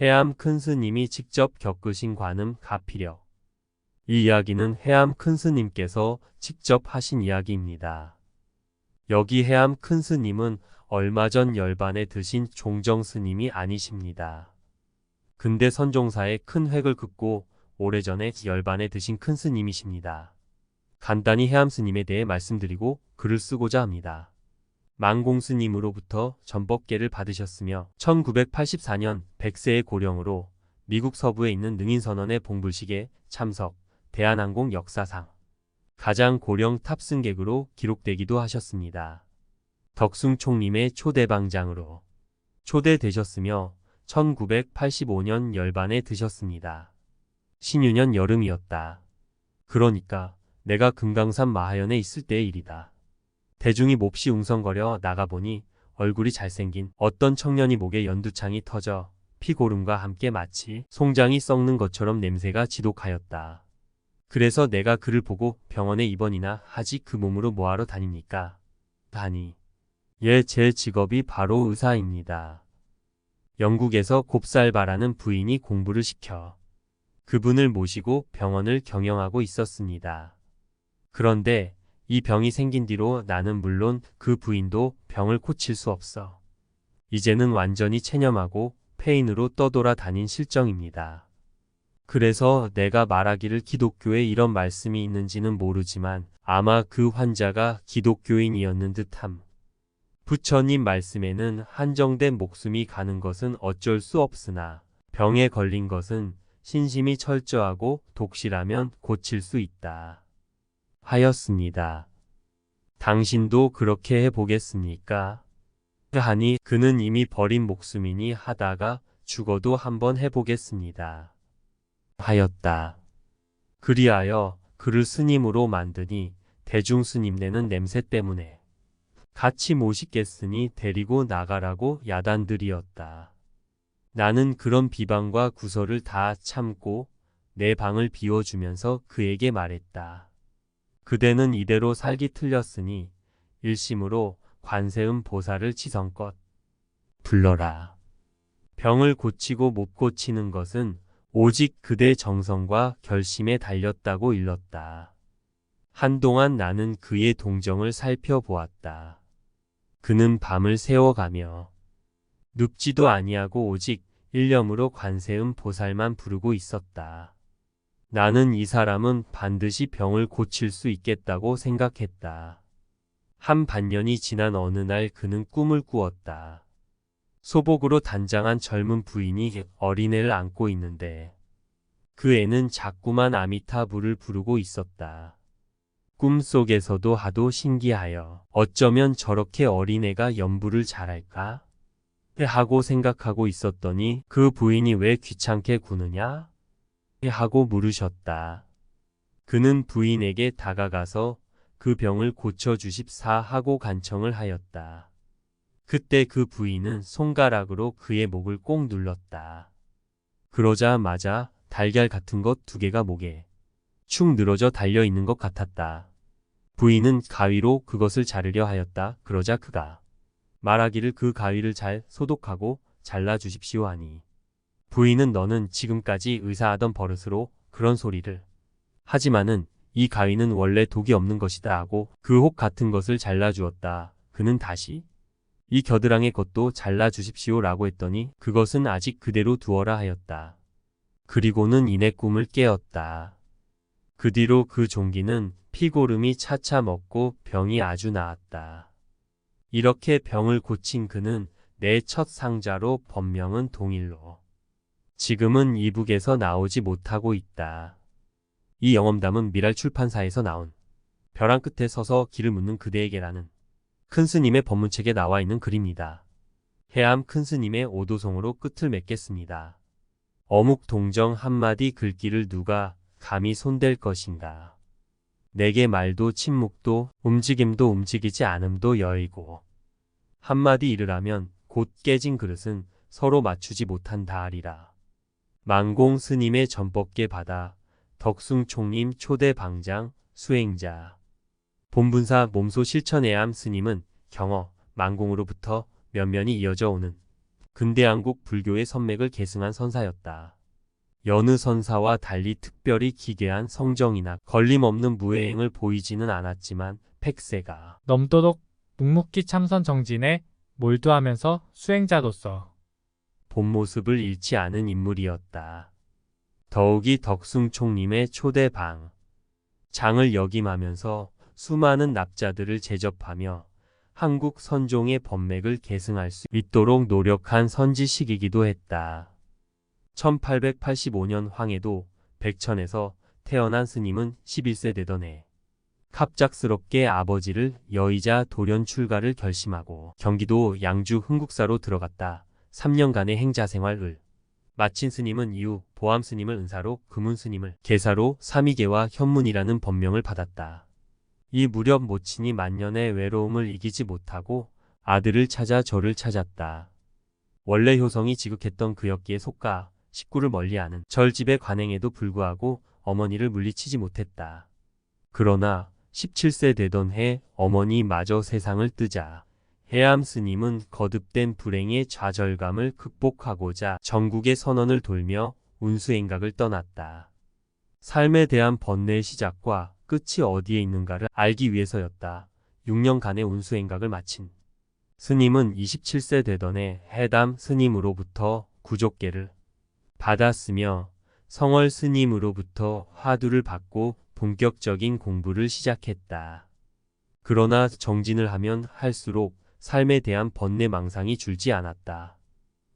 해암 큰 스님이 직접 겪으신 관음 가피력. 이 이야기는 해암 큰 스님께서 직접 하신 이야기입니다. 여기 해암 큰 스님은 얼마 전 열반에 드신 종정 스님이 아니십니다. 근대 선종사의 큰 획을 긋고 오래전에 열반에 드신 큰 스님이십니다. 간단히 해암 스님에 대해 말씀드리고 글을 쓰고자 합니다. 망공 스님으로부터 전법계를 받으셨으며 1984년 100세의 고령으로 미국 서부에 있는 능인선언의 봉불식에 참석, 대한항공 역사상 가장 고령 탑승객으로 기록되기도 하셨습니다. 덕숭 총림의 초대방장으로 초대되셨으며 1985년 열반에 드셨습니다. 신유년 여름이었다. 그러니까 내가 금강산 마하연에 있을 때의 일이다. 대중이 몹시 웅성거려 나가보니 얼굴이 잘생긴 어떤 청년이 목에 연두창이 터져 피고름과 함께 마치 송장이 썩는 것처럼 냄새가 지독하였다. 그래서 내가 그를 보고 병원에 입원이나 하지 그 몸으로 뭐하러 다닙니까? 다니. 예, 제 직업이 바로 의사입니다. 영국에서 곱살바라는 부인이 공부를 시켜 그분을 모시고 병원을 경영하고 있었습니다. 그런데 이 병이 생긴 뒤로 나는 물론 그 부인도 병을 고칠 수 없어. 이제는 완전히 체념하고 페인으로 떠돌아 다닌 실정입니다. 그래서 내가 말하기를 기독교에 이런 말씀이 있는지는 모르지만 아마 그 환자가 기독교인이었는 듯함. 부처님 말씀에는 한정된 목숨이 가는 것은 어쩔 수 없으나 병에 걸린 것은 신심이 철저하고 독실하면 고칠 수 있다. 하였습니다. 당신도 그렇게 해보겠습니까? 하니 그는 이미 버린 목숨이니 하다가 죽어도 한번 해보겠습니다. 하였다. 그리하여 그를 스님으로 만드니 대중 스님 네는 냄새 때문에 같이 모시겠으니 데리고 나가라고 야단들이었다. 나는 그런 비방과 구설을 다 참고 내 방을 비워주면서 그에게 말했다. 그대는 이대로 살기 틀렸으니 일심으로 관세음 보살을 지성껏 불러라. 병을 고치고 못 고치는 것은 오직 그대 정성과 결심에 달렸다고 일렀다. 한동안 나는 그의 동정을 살펴보았다. 그는 밤을 새워가며 눕지도 아니하고 오직 일념으로 관세음 보살만 부르고 있었다. 나는 이 사람은 반드시 병을 고칠 수 있겠다고 생각했다. 한 반년이 지난 어느 날 그는 꿈을 꾸었다. 소복으로 단장한 젊은 부인이 어린애를 안고 있는데 그 애는 자꾸만 아미타불을 부르고 있었다. 꿈속에서도 하도 신기하여 어쩌면 저렇게 어린애가 연부를 잘할까? 하고 생각하고 있었더니 그 부인이 왜 귀찮게 구느냐? 하고 물으셨다. 그는 부인에게 다가가서 그 병을 고쳐주십사 하고 간청을 하였다. 그때 그 부인은 손가락으로 그의 목을 꼭 눌렀다. 그러자마자 달걀 같은 것 두 개가 목에 축 늘어져 달려 있는 것 같았다. 부인은 가위로 그것을 자르려 하였다. 그러자 그가 말하기를 그 가위를 잘 소독하고 잘라 주십시오 하니 부인은 너는 지금까지 의사하던 버릇으로 그런 소리를 하지만은 이 가위는 원래 독이 없는 것이다 하고 그 혹 같은 것을 잘라 주었다. 그는 다시 이 겨드랑이 것도 잘라 주십시오 라고 했더니 그것은 아직 그대로 두어라 하였다. 그리고는 이내 꿈을 깨었다. 그 뒤로 그 종기는 피고름이 차차 먹고 병이 아주 나았다. 이렇게 병을 고친 그는 내 첫 상자로 법명은 동일로. 지금은 이북에서 나오지 못하고 있다. 이 영험담은 미랄 출판사에서 나온 벼랑 끝에 서서 길을 묻는 그대에게라는 큰 스님의 법문책에 나와 있는 글입니다. 해암 큰 스님의 오도송으로 끝을 맺겠습니다. 어묵 동정 한마디 글귀를 누가 감히 손댈 것인가. 내게 말도 침묵도 움직임도 움직이지 않음도 여의고 한마디 하면 곧 깨진 그릇은 서로 맞추지 못한다 하리라. 망공 스님의 전법계 받아 덕숭 총림 초대 방장 수행자 본분사 몸소 실천해암 스님은 경어 망공으로부터 면면이 이어져 오는 근대 한국 불교의 선맥을 계승한 선사였다. 여느 선사와 달리 특별히 기괴한 성정이나 걸림없는 무해행을 보이지는 않았지만 팩세가 넘도록 묵묵히 참선 정진에 몰두하면서 수행자로서 본 모습을 잃지 않은 인물이었다. 더욱이 덕숭 총림의 초대방 장을 역임하면서 수많은 납자들을 제접하며 한국 선종의 법맥을 계승할 수 있도록 노력한 선지식이기도 했다. 1885년 황해도 백천에서 태어난 스님은 11세 되던 해 갑작스럽게 아버지를 여의자 돌연 출가를 결심하고 경기도 양주 흥국사로 들어갔다. 3년간의 행자 생활을 마친 스님은 이후 보암 스님을 은사로 금운 스님을 계사로 삼위계와 현문이라는 법명을 받았다. 이 무렵 모친이 만년의 외로움을 이기지 못하고 아들을 찾아 저를 찾았다. 원래 효성이 지극했던 그였기에 속가 식구를 멀리하는 절집의 관행에도 불구하고 어머니를 물리치지 못했다. 그러나 17세 되던 해 어머니 마저 세상을 뜨자 해암 스님은 거듭된 불행의 좌절감을 극복하고자 전국의 선언을 돌며 운수행각을 떠났다. 삶에 대한 번뇌의 시작과 끝이 어디에 있는가를 알기 위해서였다. 6년간의 운수행각을 마친 스님은 27세 되던 해 해담 스님으로부터 구족계를 받았으며 성월 스님으로부터 화두를 받고 본격적인 공부를 시작했다. 그러나 정진을 하면 할수록 삶에 대한 번뇌 망상이 줄지 않았다.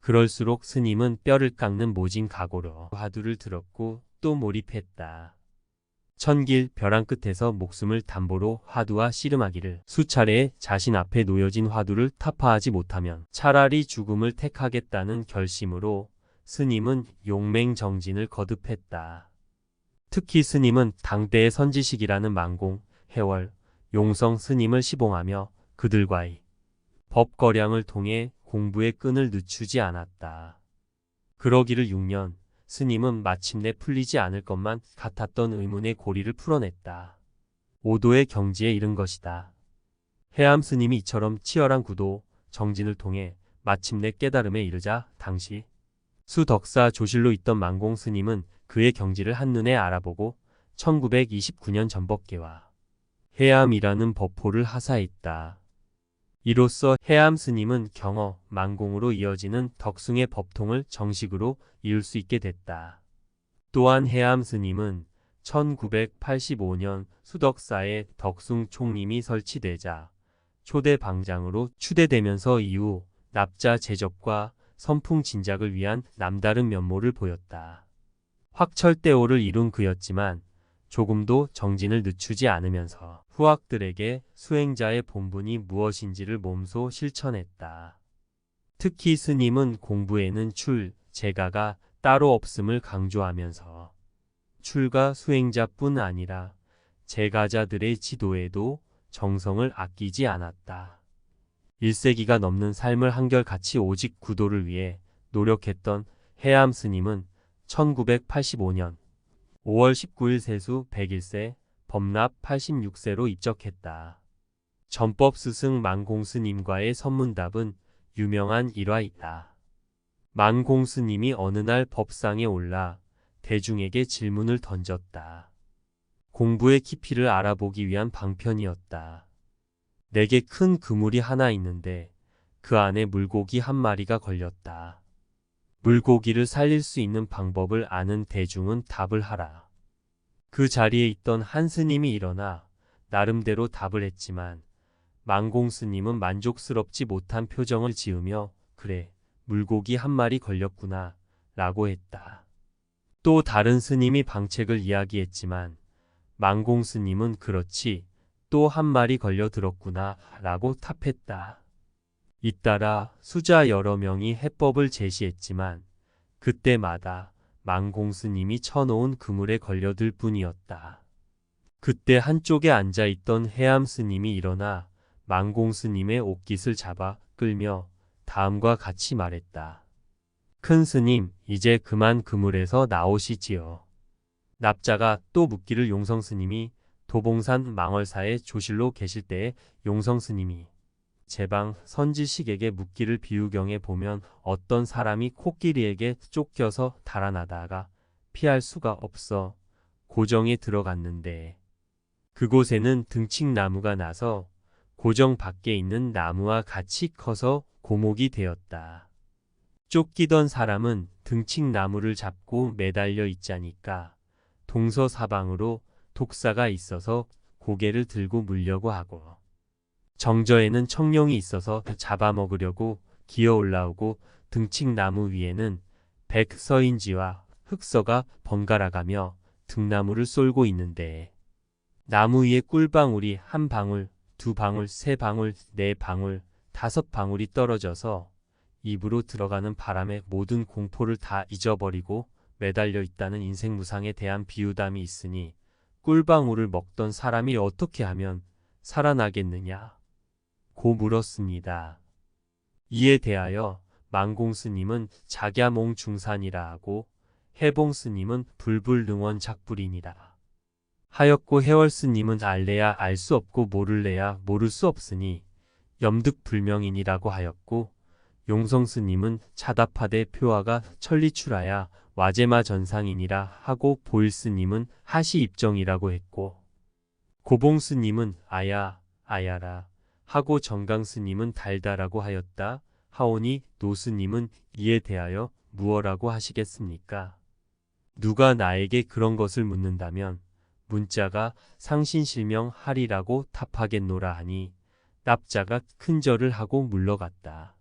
그럴수록 스님은 뼈를 깎는 모진 각오로 화두를 들었고 또 몰입했다. 천길 벼랑 끝에서 목숨을 담보로 화두와 씨름하기를 수차례 자신 앞에 놓여진 화두를 타파하지 못하면 차라리 죽음을 택하겠다는 결심으로 스님은 용맹정진을 거듭했다. 특히 스님은 당대의 선지식이라는 망공, 해월, 용성 스님을 시봉하며 그들과의 법거량을 통해 공부의 끈을 늦추지 않았다. 그러기를 6년, 스님은 마침내 풀리지 않을 것만 같았던 의문의 고리를 풀어냈다. 오도의 경지에 이른 것이다. 해암 스님이 이처럼 치열한 구도, 정진을 통해 마침내 깨달음에 이르자 당시 수덕사 조실로 있던 망공 스님은 그의 경지를 한눈에 알아보고 1929년 전법계와 해암이라는 법포를 하사했다. 이로써 해암 스님은 경어, 망공으로 이어지는 덕숭의 법통을 정식으로 이룰 수 있게 됐다. 또한 해암 스님은 1985년 수덕사에 덕숭 총림이 설치되자 초대 방장으로 추대되면서 이후 납자 제접과 선풍 진작을 위한 남다른 면모를 보였다. 확철대오를 이룬 그였지만 조금도 정진을 늦추지 않으면서 후학들에게 수행자의 본분이 무엇인지를 몸소 실천했다. 특히 스님은 공부에는 출, 제가가 따로 없음을 강조하면서 출가 수행자뿐 아니라 제가자들의 지도에도 정성을 아끼지 않았다. 1세기가 넘는 삶을 한결같이 오직 구도를 위해 노력했던 해암 스님은 1985년 5월 19일 세수 101세 범납 86세로 입적했다. 전법 스승 망공스님과의 선문답은 유명한 일화이다. 망공스님이 어느 날 법상에 올라 대중에게 질문을 던졌다. 공부의 깊이를 알아보기 위한 방편이었다. 내게 큰 그물이 하나 있는데 그 안에 물고기 한 마리가 걸렸다. 물고기를 살릴 수 있는 방법을 아는 대중은 답을 하라. 그 자리에 있던 한 스님이 일어나 나름대로 답을 했지만 망공 스님은 만족스럽지 못한 표정을 지으며 그래 물고기 한 마리 걸렸구나 라고 했다. 또 다른 스님이 방책을 이야기했지만 망공 스님은 그렇지 또 한 마리 걸려 들었구나 라고 탑했다. 잇따라 수자 여러 명이 해법을 제시했지만 그때마다 망공스님이 쳐놓은 그물에 걸려들 뿐이었다. 그때 한쪽에 앉아있던 해암 스님이 일어나 망공 스님의 옷깃을 잡아 끌며 다음과 같이 말했다. 큰 스님, 이제 그만 그물에서 나오시지요. 납자가 또 묻기를 용성 스님이 도봉산 망월사의 조실로 계실 때에 용성 스님이 제방 선지식에게 묻기를 비유경에 보면 어떤 사람이 코끼리에게 쫓겨서 달아나다가 피할 수가 없어 고정에 들어갔는데 그곳에는 등칭나무가 나서 고정 밖에 있는 나무와 같이 커서 고목이 되었다. 쫓기던 사람은 등칭나무를 잡고 매달려 있자니까 동서사방으로 독사가 있어서 고개를 들고 물려고 하고 정저에는 청룡이 있어서 잡아먹으려고 기어 올라오고 등칭나무 위에는 백서인지와 흑서가 번갈아가며 등나무를 쏠고 있는데 나무 위에 꿀방울이 한 방울, 두 방울, 세 방울, 네 방울, 다섯 방울이 떨어져서 입으로 들어가는 바람에 모든 공포를 다 잊어버리고 매달려 있다는 인생 무상에 대한 비유담이 있으니 꿀방울을 먹던 사람이 어떻게 하면 살아나겠느냐? 고 물었습니다. 이에 대하여 망공스님은 작야몽 중산이라 하고 해봉스님은 불불능원 작불이니라. 하였고 해월스님은 알래야 알 수 없고 모를래야 모를 수 없으니 염득불명이니라고 하였고 용성스님은 차답하되 표화가 천리출하야 와제마 전상이니라 하고 보일스님은 하시 입정이라고 했고 고봉스님은 아야 아야라 하고 정강스님은 달다라고 하였다 하오니 노스님은 이에 대하여 무어라고 하시겠습니까? 누가 나에게 그런 것을 묻는다면 문자가 상신실명하리라고 답하겠노라 하니 납자가 큰절을 하고 물러갔다.